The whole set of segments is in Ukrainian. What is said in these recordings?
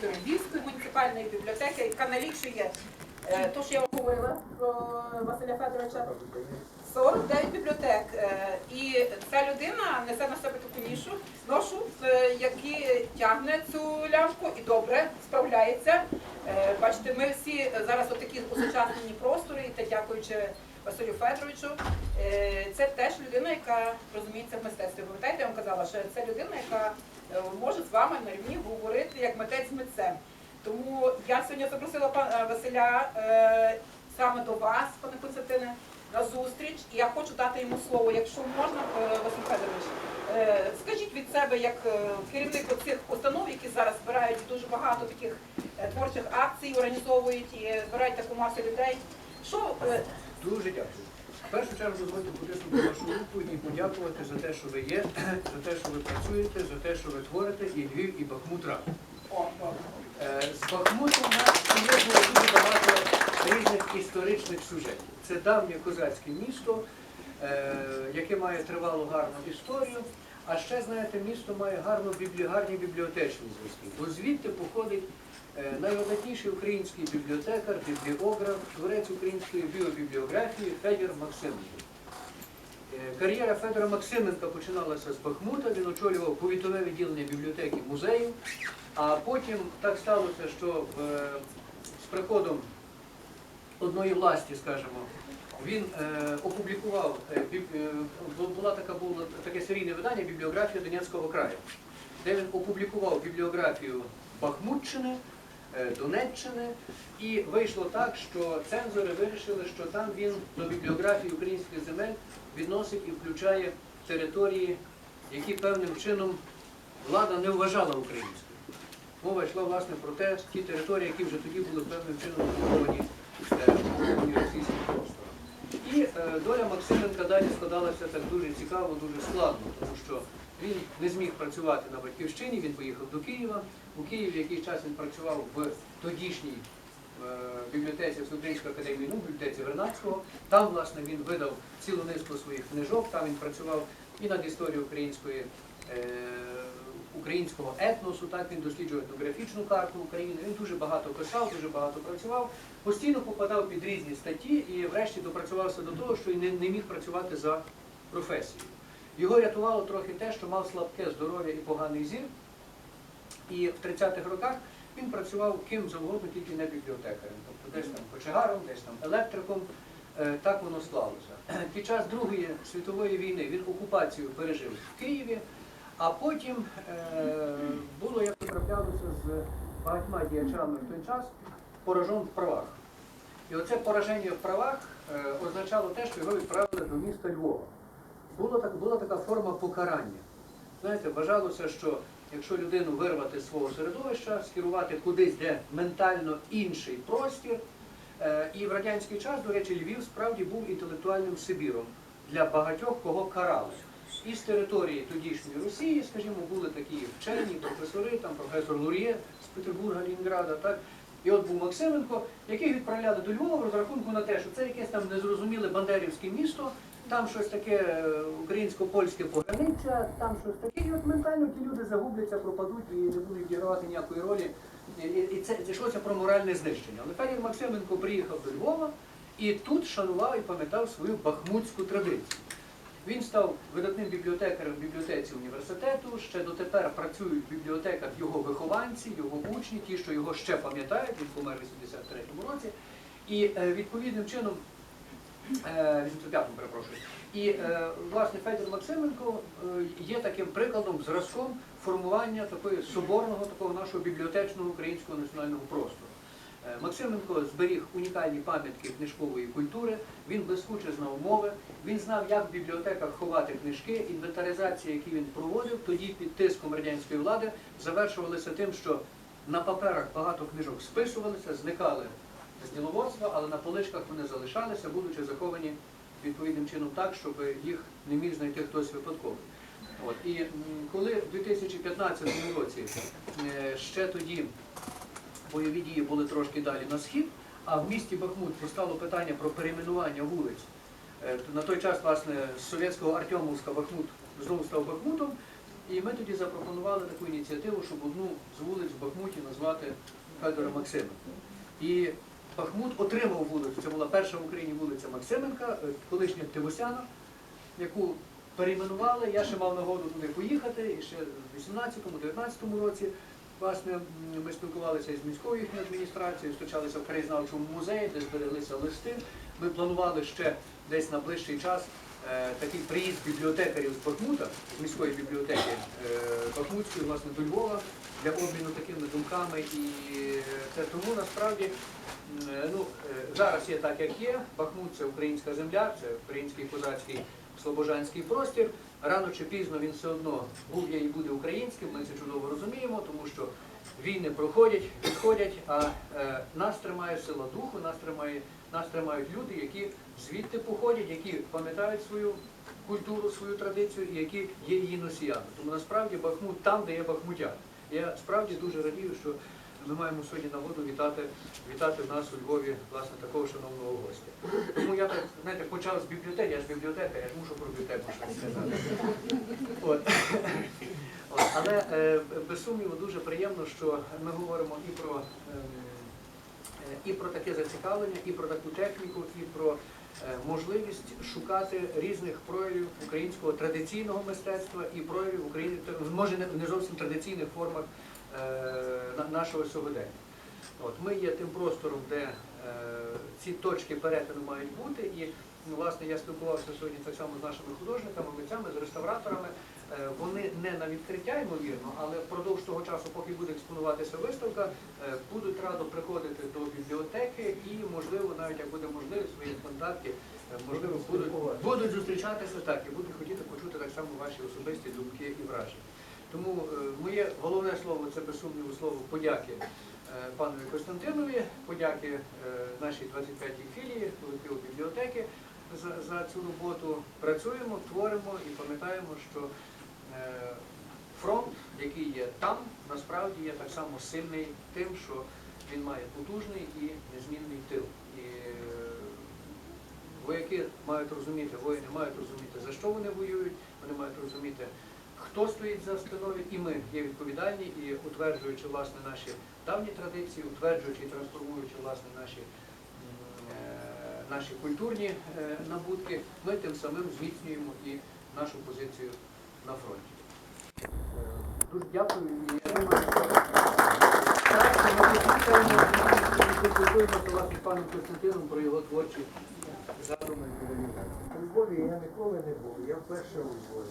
директором Львівської муніципальної бібліотеки, яка налічує е, то, що я говорила про Василя Федоровича, 49 бібліотек. Е, І ця людина несе на себе таку нішу, ношу, е, які тягне цю лямку і добре справляється. Бачите, ми всі зараз отакі усучаснені простори, і те дякуючи Василю Федоровичу. Це теж людина, яка розуміється в мистецтві. Пам'ятаєте, я вам казала, що це людина, яка може з вами на рівні говорити як митець митцем. Тому я сьогодні запросила пана Василя е, саме до вас, пане Константине, на зустріч. І я хочу дати йому слово, якщо можна, е, Василь Федорович. е, Скажіть від себе, як е, керівник цих установ, які зараз збирають дуже багато таких е, творчих акцій, організовують і е, збирають таку масу людей. Що е, Дуже дякую. В першу чергу дозвольте потиснути вашу руку і подякувати за те, що ви є, за те, що ви працюєте, за те, що ви творите, і Львів, і Бахмут разом. о, Е, З Бахмутом у нас пов'язано дуже багато різних історичних сюжетів. Це давнє козацьке місто, е, яке має тривалу гарну історію. А ще, знаєте, місто має гарну гарні бібліотечні зв'язки. Бо звідти походить найвидатніший український бібліотекар, бібліограф, творець української біобібліографії Федір Максименко. Е, Кар'єра Федора Максименка починалася з Бахмута, він очолював повітове відділення бібліотеки музею, а потім так сталося, що з приходом одної власті, скажімо, він е, опублікував, е, е, була така, було таке серійне видання бібліографія Донецького краю, де він опублікував бібліографію Бахмутщини, е, Донеччини, і вийшло так, що цензори вирішили, що там він до бібліографії українських земель відносить і включає території, які певним чином влада не вважала українською. Мова йшла власне про те, ті території, які вже тоді були певним чином окуповані е, російським простором. І е, доля Максименка далі складалася так дуже цікаво, дуже складно, тому що він не зміг працювати на батьківщині, він поїхав до Києва. У Києві якийсь час він працював в тодішній е, бібліотеці Всеукраїнської академії наук, бібліотеці Вернадського. Там, власне, він видав цілу низку своїх книжок, там він працював і над історією української. е, Українського етносу, так він досліджував етнографічну карту України. Він дуже багато писав, дуже багато працював, постійно попадав під різні статті і врешті допрацювався до того, що не, не міг працювати за професією. Його рятувало трохи те, що мав слабке здоров'я і поганий зір. І в 30-х роках він працював ким завгодно, тільки не бібліотекарем. Тобто десь там кочегаром, десь там електриком. Е, Так воно склалося. Під час Другої світової війни він окупацію пережив в Києві, а потім е, було, як траплялося з багатьма діячами в той час, поражен в правах. І оце пораження в правах е, означало те, що його відправили до міста Львова. Було так, була така форма покарання. Знаєте, вважалося, що якщо людину вирвати з свого середовища, скерувати кудись, де ментально інший простір. Е, І в радянський час, до речі, Львів справді був інтелектуальним Сибіром для багатьох, кого карали. І з території тодішньої Росії, скажімо, були такі вчені, професори, там професор Лур'є з Петербурга, Лінінграда, так. І от був Максименко, яких відправляли до Львова в розрахунку на те, що це якесь там незрозуміле бандерівське місто, там щось таке е, українсько-польське пограниччя, там щось таке, і от ментально ті люди загубляться, пропадуть і не будуть відігравати ніякої ролі. І, це йшлося про моральне знищення. Федір Максименко приїхав до Львова і тут шанував і пам'ятав свою бахмутську традицію. Він став видатним бібліотекарем в бібліотеці університету. Ще дотепер працюють в бібліотеках його вихованці, його учні, ті, що його ще пам'ятають, він помер у 83-му році. І е, відповідним чином, 85-му, перепрошую. І е, власне Федір Максименко е, є таким прикладом, зразком формування такої соборного, такого нашого бібліотечного українського національного простору. Е, Максименко зберіг унікальні пам'ятки книжкової культури, він блискуче знав мови, він знав, як в бібліотеках ховати книжки. Інвентаризація, які він проводив, тоді під тиском радянської влади, завершувалася тим, що на паперах багато книжок списувалися, зникали з діловодства, але на поличках вони залишалися, будучи заховані відповідним чином так, щоб їх не міг знайти хтось випадково. От. І коли в 2015 році е, ще тоді бойові дії були трошки далі на схід, а в місті Бахмут постало питання про перейменування вулиць. Е, На той час, власне, з совєтського Артемовська Бахмут знову став Бахмутом, І ми тоді запропонували таку ініціативу, щоб одну з вулиць в Бахмуті назвати Федора Максименка. І Бахмут отримав вулицю. Це була перша в Україні вулиця Максименка, е, колишня Тивосяна, яку перейменували. Я ще мав нагоду туди поїхати, і ще в 18-19 році. Власне, ми спілкувалися з міською їхньою адміністрацією, стучалися в краєзнавчому музеї, де збереглися листи. Ми планували ще десь на ближчий час е, такий приїзд бібліотекарів з Бахмута, з міської бібліотеки е, Бахмутської, власне, до Львова, для обміну такими думками. І це тому насправді ну, е, зараз є так, як є. Бахмут це українська земля, це український козацький слобожанський простір. Рано чи пізно він все одно був є і буде українським. Ми це чудово розуміємо, тому що війни проходять, відходять, а е, нас тримає сила духу, нас тримає, нас тримають люди, які звідти походять, які пам'ятають свою культуру, свою традицію і які є її носіями. Тому насправді Бахмут там, де є Бахмутяни. Я справді дуже радію, що ми маємо сьогодні нагоду вітати, вітати нас у Львові власне такого шановного гостя. Тому я так знаєте, почав з бібліотеки, я ж бібліотека, я ж мушу про бібліотеку щось сказати. От. От. Але е, без сумніву дуже приємно, що ми говоримо і про, ем, е, і про таке зацікавлення, і про таку техніку, і про е, можливість шукати різних проявів українського традиційного мистецтва і проявів України, може не- зовсім традиційних формах нашого сьогодення. От, ми є тим простором, де е, ці точки перетину мають бути. І ну, власне я спілкувався сьогодні так само з нашими художниками, митцями, з реставраторами. Е, вони не на відкриття, ймовірно, але впродовж того часу, поки буде експонуватися виставка, е, будуть радо приходити до бібліотеки і, можливо, навіть як буде можливість, свої контакти, е, можливо, будуть, будуть зустрічатися так і будуть хотіти почути так само ваші особисті думки і враження. Тому е, моє головне слово це без сумніву слово подяки е, панові Костянтинові, подяки е, нашій 25-й філії колективу бібліотеки за, за цю роботу. Працюємо, творимо і пам'ятаємо, що фронт, який є там, насправді є так само сильний тим, що він має потужний і незмінний тил. І вояки мають розуміти, воїни мають розуміти, за що вони воюють, вони мають розуміти, хто стоїть за спиною, і ми є відповідальні і утверджуючи власне наші давні традиції, утверджуючи і трансформуючи власне наші, е, наші культурні е, набутки, ми тим самим зміцнюємо і нашу позицію на фронті. Дуже дякую і і поспілкуємося з паном Костянтином про його творчі задуми. У Львові я ніколи не був, я вперше у Львові.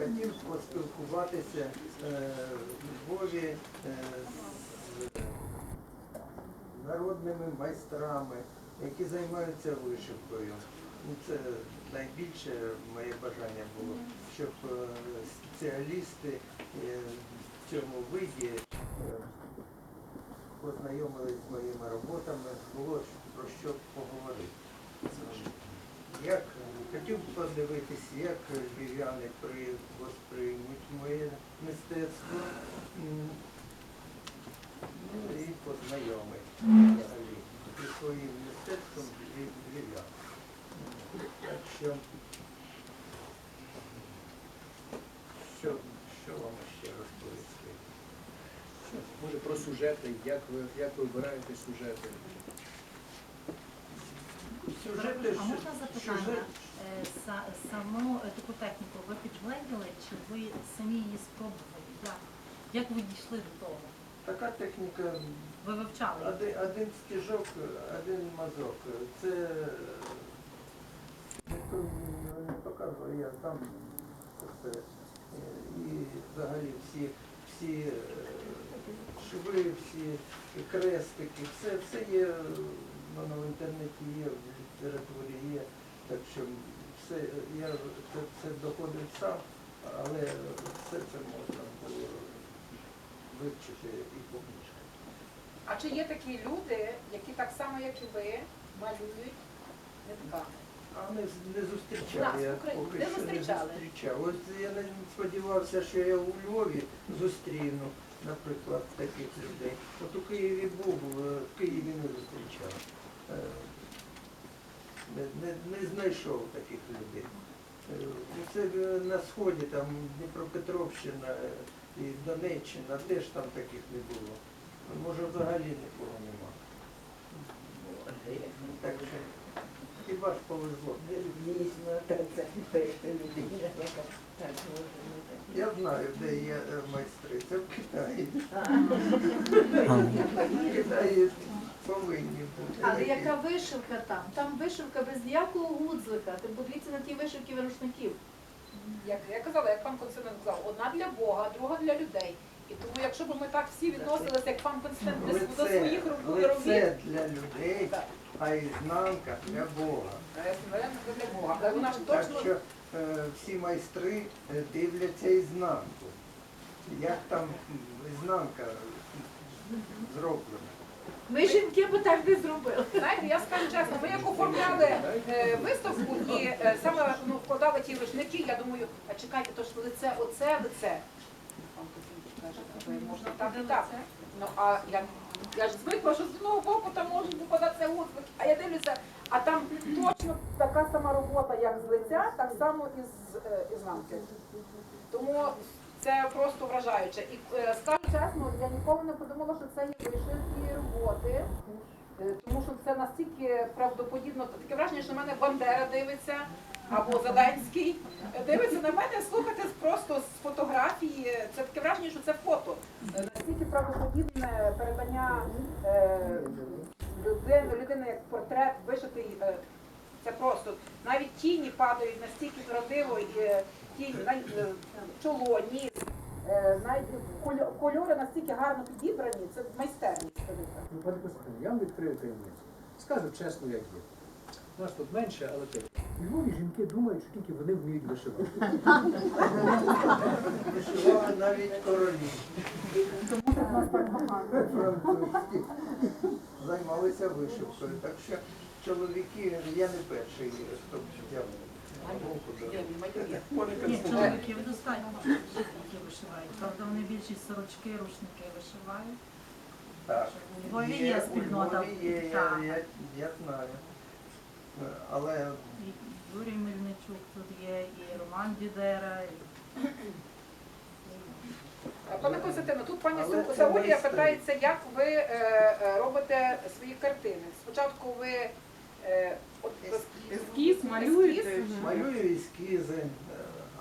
Хотів поспілкуватися е, в Львові е, з народними майстрами, які займаються вишивкою. Ну, Це найбільше моє бажання було, щоб е, спеціалісти е, в цьому виді е, познайомились з моїми роботами, було про що поговорити. Подивитись, як львів'яни восприймуть моє мистецтво ну і познайомить взагалі зі своїм мистецтвом львів- львів'ян. Так що, що, що вам ще розповісти? Може про сюжети, як ви, як ви обираєте сюжети? Сюжети, А можна запитання? Е, Саму е, таку техніку ви підгледіли, чи ви самі її спробували? Як? Як ви дійшли до того? така техніка Ви вивчали? її? Один, один стіжок, один мазок. Це ніхто мені не показує, я сам це все. Е, І взагалі всі, всі е, шви, всі крестики, все, все є, воно в інтернеті є, в літературі є. Так що все, я це, це доходив сам, але все це можна було вивчити і по книжках. А чи є такі люди, які так само, як і ви, малюють нитками? А не, не зустрічав. Я Україні. поки Не що зустрічали? не зустрічав. От я не сподівався, що я у Львові зустріну, наприклад, таких людей. От у Києві був, е, в Києві не зустрічав. Е, Не, не, не знайшов таких людей. Е, це е, на сході, там Дніпропетровщина е, і Донеччина, теж там таких не було. Може взагалі нікого нема. Так що хіба ж повезло. Дійсно, так може. Я знаю, де є майстри. Це в Китаї. В Китаї повинні бути. Але такі. яка вишивка там? Там вишивка без ніякого гудзика. Ти подивіться на ті вишивки рушників. Як я казала, як пан Константин сказав, одна для Бога, друга для людей. І тому, якщо б ми так всі відносилися, як пан Константин до, до Лице, своїх роб- робіт, лице для людей, а ізнанка для Бога. е, для Бога. Але вона ж Так точно що е, всі майстри е, дивляться ізнанку. Як там ізнанка зроблена. Ми жінки би так не зробили. Знаєте, я скажу чесно, ми як оформляли е, виставку і е, саме ну, вкладали ті рушники, я думаю, а чекайте, то ж лице, оце лице. Пан Костянтин каже, «А можна так і так. Ну а я, я ж звикла, що з одного боку там можуть попадатися отзвуки, а я дивлюся, а там точно така сама робота, як з лиця, так само і з е, ізнанки. Тому це просто вражаюче. І е, скажу чесно, я ніколи не подумала, що це є вишивки роботи. Е, Тому що це настільки правдоподібно, таке враження, що на мене Бандера дивиться або Заданський е, дивиться на мене, слухати просто з фотографії. Це таке враження, що це фото. Настільки правдоподібне передання е, людини, людини як портрет вишитий. е, Це просто навіть тіні падають настільки зрадиво, і тінь, чоло, ніс. Е, Навіть кольори настільки гарно підібрані, це майстерність. Ну, пане Костянтине, я вам відкрию таємницю. Скажу чесно, як є. У Нас тут менше, але теж. У Львові жінки думають, що тільки вони вміють вишивати. Вишивали навіть королі. Французькі займалися вишивкою. Так що чоловіки, я не перший, хто взяв Ні, чоловіків достатньо, які вишивають. Правда, вони більшість сорочки, рушники вишивають. Так. У Львові є спільнота. у Львові є, я, Так. я, я знаю. Але І Юрій Мельничук тут є, і Роман Дідера. і- Пане Константино, тут пані Але це Саулія майстри. питається, як ви е, е, робите свої картини. Спочатку ви е, Ескіз малюєте? малюю ескізи, е,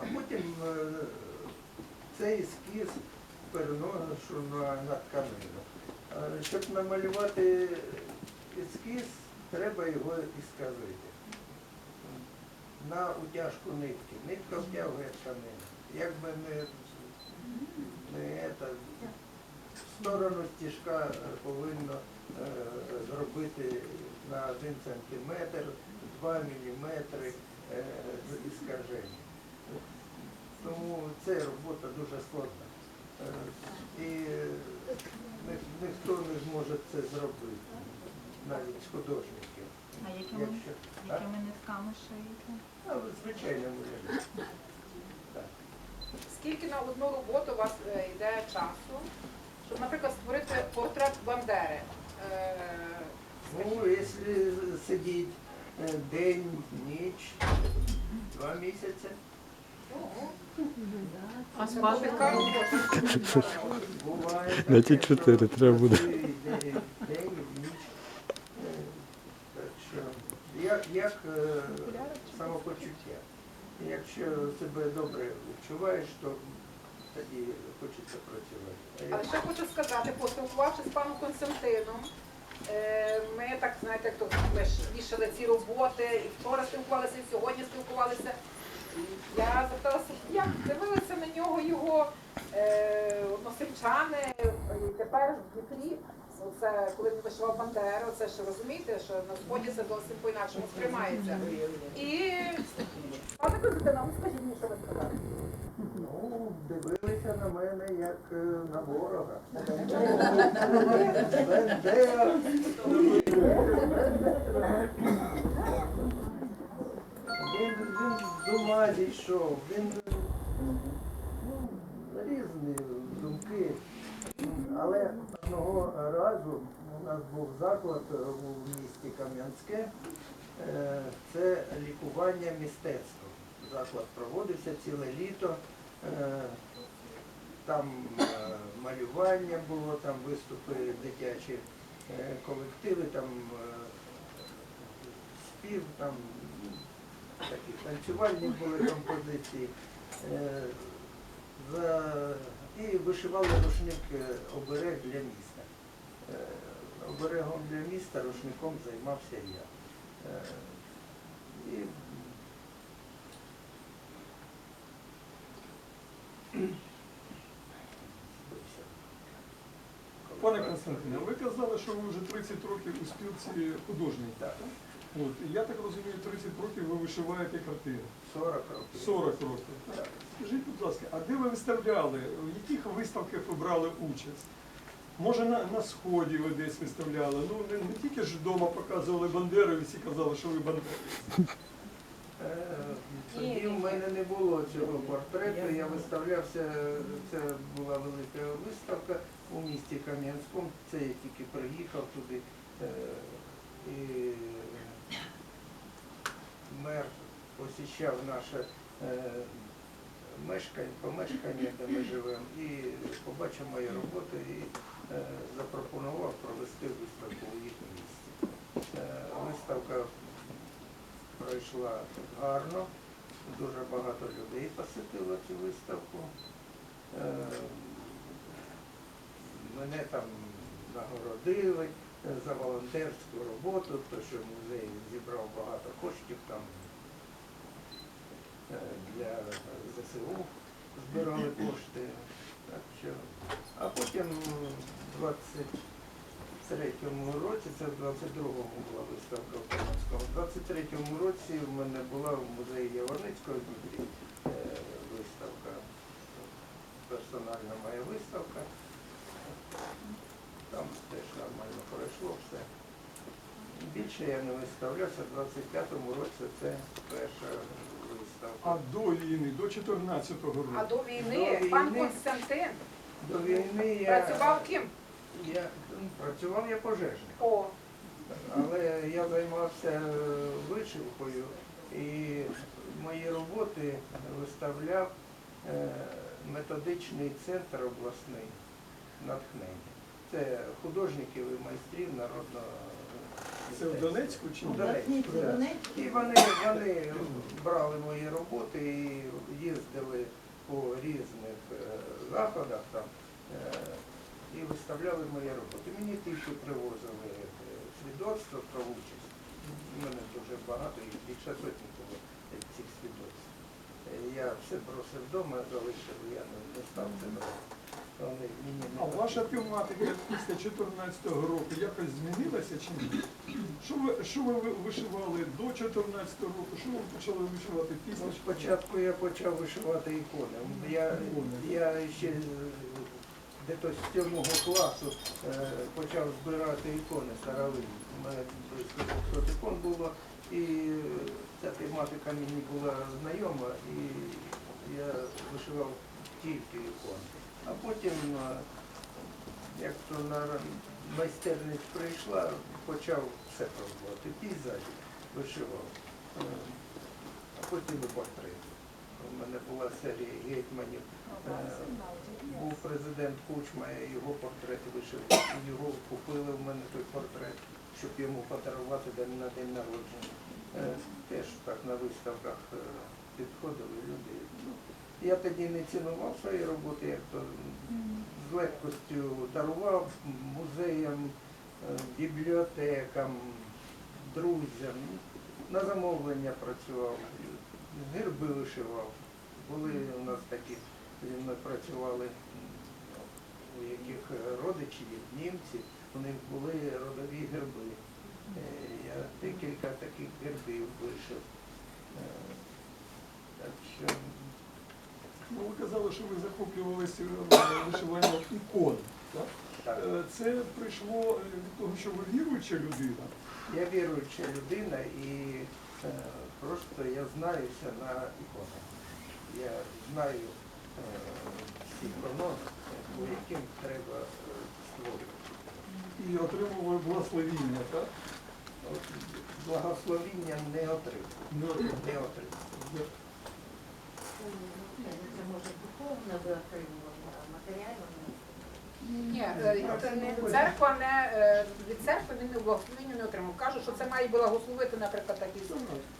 а потім е, цей ескіз переношу на, на тканину. Щоб намалювати ескіз, треба його ісказити. На утяжку нитки. Нитка втягує тканину. Якби не, не в сторону стіжка повинно е, зробити на 1 сантиметр, 2 міліметри е, з іскаження. Тому це робота дуже складна. Е, І ні- ніхто не зможе це зробити, навіть з художників. А якими, Якщо, а? нитками шиєте? А, звичайно, може. скільки на одну роботу у вас е, йде часу, щоб, наприклад, створити портрет Бандери? Ну, якщо сидіть е, день, ніч, два місяці. А спати. Буває. На ті чотири треба буде. День, ніч. Е, Так що, як, як е, самопочуття. Якщо себе добре відчуваєш, то тоді хочеться працювати. А Але як- ще хочу сказати, поспілкувавшись з паном Константином, ми так, знаєте, як то ми ж вішали ці роботи, і вчора спілкувалися, і сьогодні спілкувалися. Я запиталася, як дивилися на нього його е, односельчани, і тепер в Дніпрі. Оце коли він вишивав Бандеру, це ж розумієте, що на сході це зовсім по-інакшому сприймається. І пане Константине, ну скажіть мені, що ви сказали? Ну, дивилися на мене як е, на ворога. Він, з ума зійшов, він ну, різні думки. Але одного разу у нас був заклад у місті Кам'янське, е, це лікування мистецтвом. заклад проводився ціле літо. Там е, малювання було, там виступи дитячі е, колективи, там е, спів, там такі танцювальні були композиції. І вишивали рушник оберег для міста. Оберегом для міста рушником займався я. І Пане Константине, ви казали, що ви вже 30 років у спілці художніх. Так, От, і я так розумію, 30 років ви вишиваєте картини. 40 років. 40 років. Так. Скажіть, будь ласка, а де ви виставляли? В яких виставках ви брали участь? Може на, на сході ви десь виставляли? Ну не, не тільки ж вдома показували Бандеру, і всі казали, що ви Бандера. Е, Тоді в мене не було цього портрету, я виставлявся, це була велика виставка у місті Кам'янському, це я тільки приїхав туди. е, І мер посіщав наше е, мешкання, помешкання, де ми живемо, і побачив мої роботи і е, запропонував провести виставку у їх місті. Виставка пройшла гарно, дуже багато людей посетило цю виставку. Мене там нагородили за волонтерську роботу, тому що музей зібрав багато коштів там е, для ЗСУ збирали кошти. Так що. А потім в 23-му році, це в 22-му була виставка Кам'янському, в 23-му році в мене була в музеї Яворницького е, виставка, персональна моя виставка. Там теж нормально пройшло все. Більше я не виставлявся, в 25-му році це перша виставка. А до війни, до 14-го року. А до До війни війни. пан Константин До війни я, працював ким? я ну, працював я пожежником. О, Але я займався е, вишивкою і мої роботи виставляв е, методичний центр обласний натхнення. Це художників і майстрів народного. Це в. Донецьку чи В? Донецьку, да. І вони, вони брали мої роботи і їздили по різних е, заходах там е, і виставляли мої роботи. Мені тільки привозили е, свідоцтво про участь. У мене дуже багато, їх більше сотні було е, цих свідоцтв. Е, Я все бросив вдома, залишив, я не, не став це брати. А ваша тематика після 14-го року якось змінилася чи ні? Що ви, що ви вишивали до 14-го року? Що ви почали вишивати після? Ну, спочатку я почав вишивати ікони. Я, я ще десь з сьомого класу е, почав збирати ікони старовинні. У мене близько 200 ікон було, і ця тематика мені була знайома, і я вишивав тільки ікони. А потім, е, як то на майстерність прийшла, почав все пробувати. Пейзажі вишивав. Е, а потім і портрети. У мене була серія гетьманів. Е, Був президент Кучма, я його портрет вишив. Його купили в мене той портрет, щоб йому подарувати на день народження. Теж так на виставках підходили люди. Я тоді не цінував свої роботи, як то з легкостю дарував музеям, е, бібліотекам, друзям. На замовлення працював, герби вишивав. Були у нас такі, мною працювали, у яких е, родичі німці, у них були родові герби. Е, Я декілька таких гербів вишив. Е, Так що Ну, ви казали, що ви захоплювалися вишиванням ікон. Так? так. Е, Це прийшло е, від того, що ви віруюча людина. Я віруюча людина і е, просто я знаюся на іконах. Я знаю е, всі канони, по яким треба е, створювати. І отримували благословіння, так? От, благословіння не отримав. Не можна виокремлювати? Ні, е, церква не е, від церкви він не благословення не отримав. Кажу, що це має благословити, наприклад, такі.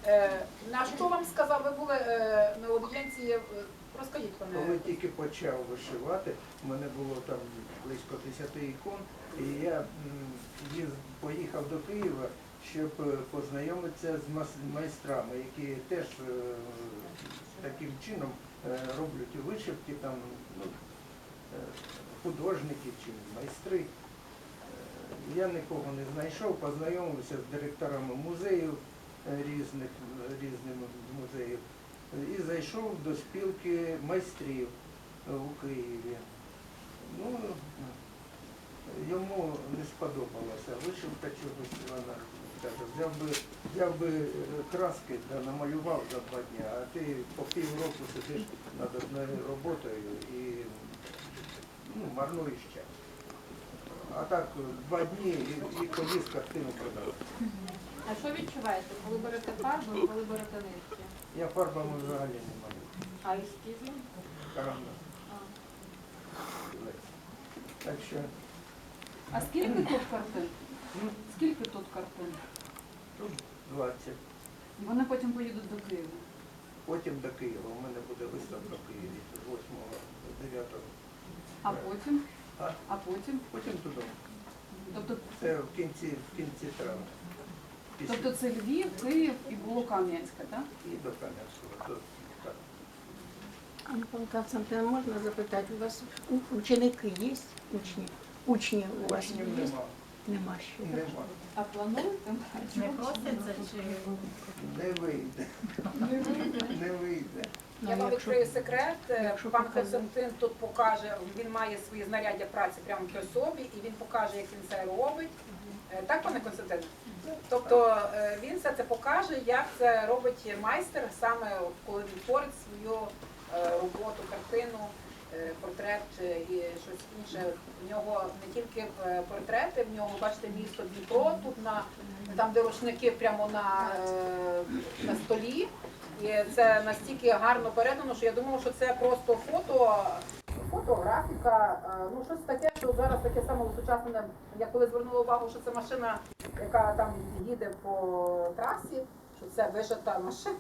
Е, на що вам сказав? Ви були на об'єднанці, розкажіть пане. Коли тільки почав вишивати, у мене було там близько 10 ікон, і я поїхав до Києва, щоб познайомитися з майстрами, які теж таким чином е, роблять вишивки, там, ну, е, художники чи майстри. Е, Я нікого не знайшов, познайомився з директорами музеїв різних, різних музеїв і зайшов до спілки майстрів у Києві. Ну, йому не сподобалася вишивка чогось, вона каже, взяв би, взяв би краски та намалював за два дні, а ти по півроку сидиш над одною роботою і ну, марнуєш час. А так два дні і, і повіз картину продав. А що відчуваєте, коли берете фарбу коли берете нитки? Я фарбами взагалі не малюю. А ескізи? Карамна. Так що А скільки тут картин? Скільки тут картин? тут 20. Вони потім поїдуть до Києва. Потім до Києва. У мене буде виставка в Києві 8 до 9. А потім? А? А потім? Потім туди. Тобто, Це в кінці, в кінці травня. Після- тобто це Львів, Київ і було Кам'янське, так? І до Кам'янського. Анна Константин, можна запитати, у вас ученики є? Учні? Учні у вас Учнів є? Нема. Нема. А плануєте? Не просяться чи Не вийде. Не вийде. Ну, Я вам відкрию секрет. Пан. Константин тут покаже, він має свої знаряддя праці прямо при собі, і він покаже, як він це робить. Е, Так, пане Константин? Тобто е, він все це покаже, як це робить майстер, саме коли він творить свою е, роботу, картину, портрет е, і щось інше. В нього не тільки е, портрети, в нього, бачите, місто Дніпро, тут на там, де рушники прямо на, е, на столі. І це настільки гарно передано, що я думала, що це просто фото, фотографіка, е, ну щось таке, що зараз таке саме усучаснене. Я коли звернула увагу, що це машина, яка там їде по трасі, що це вишита машина.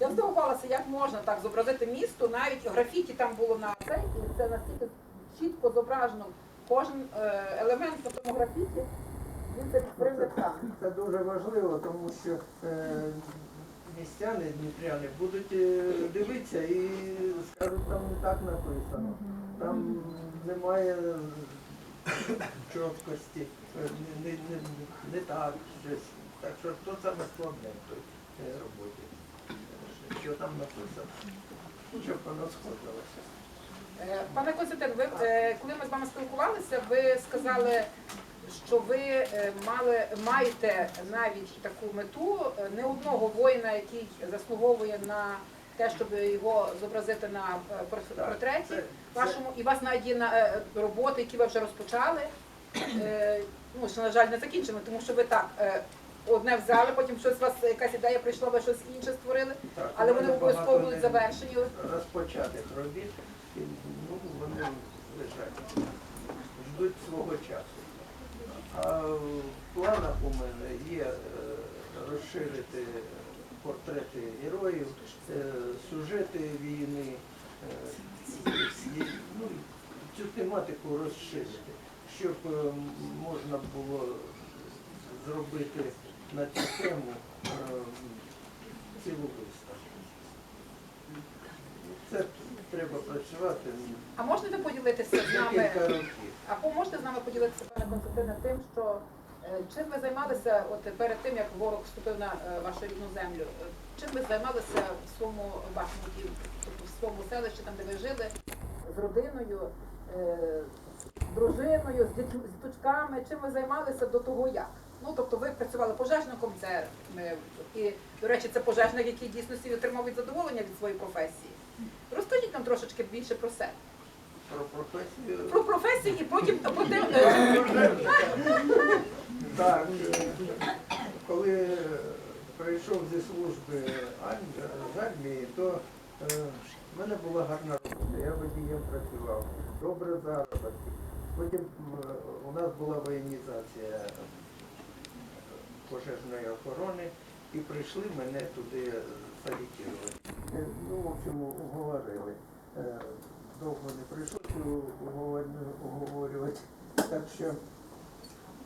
Я здивувалася, як можна так зобразити місто, навіть графіті там було на цей, і це настільки чітко зображено. Кожен е, елемент на тому графіті, він це сам. Це дуже важливо, тому що е, містяни дніпряни будуть е, дивитися і скажуть, там не так написано. Там немає чіткості, не, не, не, не так щось. Так що то саме складне роботі. Що там написано? Щоб воно сходилося. Е, Пане Константин, ви е, коли ми з вами спілкувалися, ви сказали, що ви е, мали маєте навіть таку мету не одного воїна, який заслуговує на те, щоб його зобразити на портреті вашому, і у вас навіть є на роботи, які ви вже розпочали. Ну, що, на жаль, не закінчено, тому що ви так одне взяли, потім щось у вас якась ідея прийшла, ви щось інше створили, Так, але вони мене обов'язково будуть не- завершені. розпочатих робіт, і, ну, вони лежать, ждуть свого часу. А в планах у мене є е, розширити портрети героїв, е, сюжети війни, е, і, ну, цю тематику розширити, щоб е, можна було зробити на цю тему е, цілу виставку. Це треба працювати А можете ви поділитися з нами? А можете з нами поділитися, пане Константине, тим, що е, чим ви займалися от перед тим, як ворог вступив на е, вашу рідну землю? Чим ви займалися в своєму Бахмуті, тобто в своєму селищі, там де ви жили, з родиною, дружиною, з дочками? Чим ви займалися до того як? Ну тобто ви працювали пожежником, це е, і до речі, це пожежник, який дійсно отримав задоволення від своєї професії. Розкажіть нам трошечки більше про себе. Про професію. Про професію і потім потім, Так, е, коли прийшов зі служби з армії, то е, в мене була гарна робота. Я водієм працював, добре заробітки. Потім у нас була воєнізація пожежної охорони і прийшли мене туди санітувати. Е, Ну, в общем, уговорили. Е, Довго не уговор- уговорювати. Так що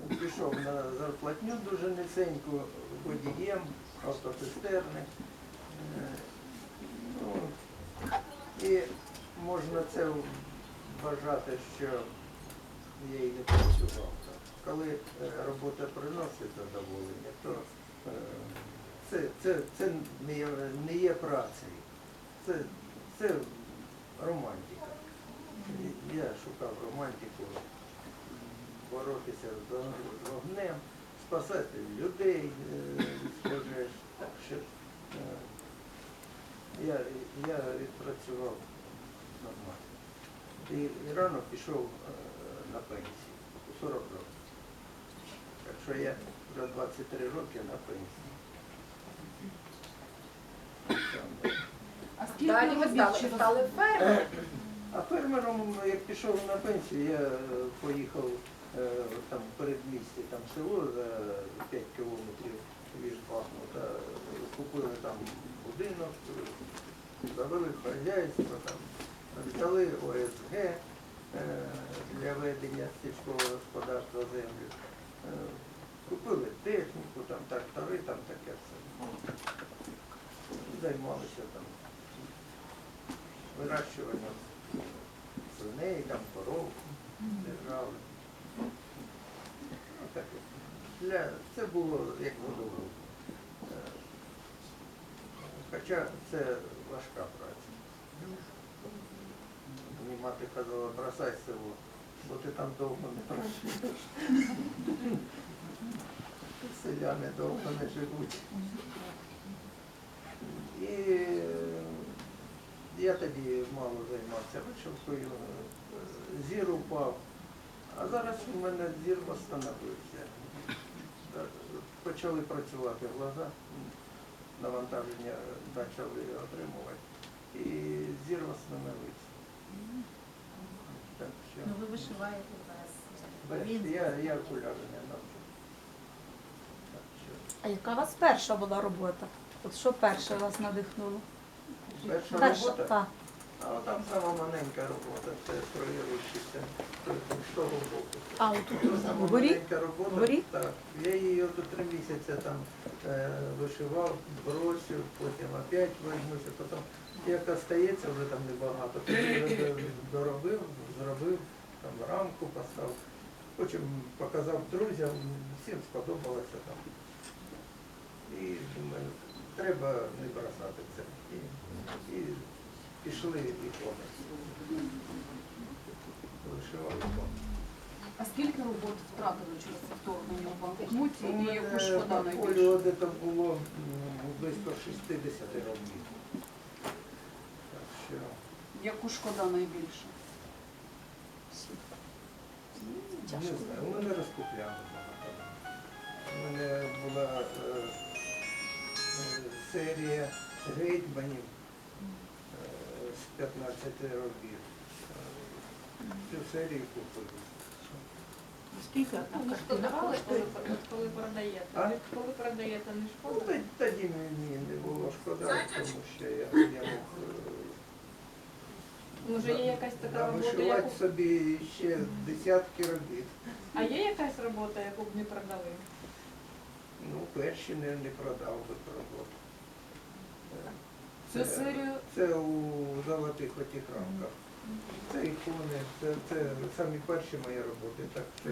пішов на зарплатню дуже низеньку водієм, автоцистерни. Е, Ну, і можна це вважати, що я і не працював. Коли е, робота приносить задоволення, то е, це, це, це не, є, не є працею. Це, це романтика. Я шукав романтику, боротися з вогнем, спасати людей е, пожеж. Так що я, я відпрацював нормально. І, рано пішов на пенсію 40 років. Що я вже 23 роки на пенсії. А скільки Далі ви стали, стали фермером. А фермером, як пішов на пенсію, я е, поїхав е, там передмісті, там село за 5 кілометрів від Бахмута, купили там будинок, завели хазяйство, там, взяли ОСГ е, для ведення сільського господарства землю. Купили техніку, там трактори, там таке все. Займалися там вирощуванням свиней, там коров держали. Ну. Для, це було як водогул. Е, Хоча це важка праця. Мені мати казала, бросай село, бо ти там довго не проживеш. Селяни довго не живуть. І е, я тоді мало займався вишивкою, е, зір упав. А зараз у мене зір встановився. Почали працювати глаза, навантаження почали отримувати. І зір встановився. Так що Ну ви вишиваєте без- я, я окуляри не А яка у вас перша була робота? От що перше вас надихнуло? Перша Перша, робота? так. А там сама маленька робота, це строєвищиця з того боку. А, отут Сама вгорі? маленька робота, Вгорі? так. Я її до три місяці там е, вишивав, бросив, потім опять вернувся, потім як остається вже там небагато, тоді вже доробив, зробив, там рамку поставив, потім показав друзям, всім сподобалося там. І думаю, треба не бросати це. І, і пішли ікони. Вишивали ікони. А скільки робот втратили через це вторгнення у Бахмуті і яку шкода найбільше? полі це було м, близько 60 років. Так що Яку шкода найбільше? не знаю, у мене розкупляли багато. У мене була е, серія гетьманів е, з 15 років. Е, Цю серію купили. Скільки одна Не картина коли, коли продаєте? А? Коли продаєте, не Ну, шкода? тоді- тоді мені не було шкода, тому що я, я мог Може є якась е, така робота, вишивати яку... собі ще десятки робіт. А є якась робота, яку б не продали? Ну, перші не, не продав би роботу. Е, Цю серію Це у золотих отих рамках. Це ікони, це, це самі перші мої роботи. Так що,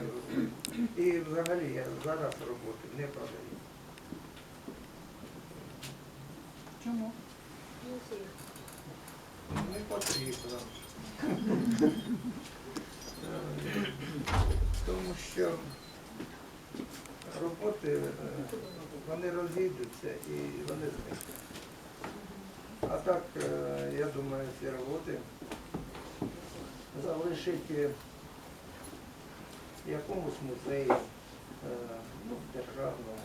і взагалі я зараз роботи не продаю. чому? Не потрібно. Е, Тому що роботи е, вони розійдуться і вони зникнуть. А так, е, я думаю, ці роботи залишити в якомусь музеї, е, ну, державному,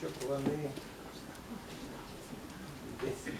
щоб вони десь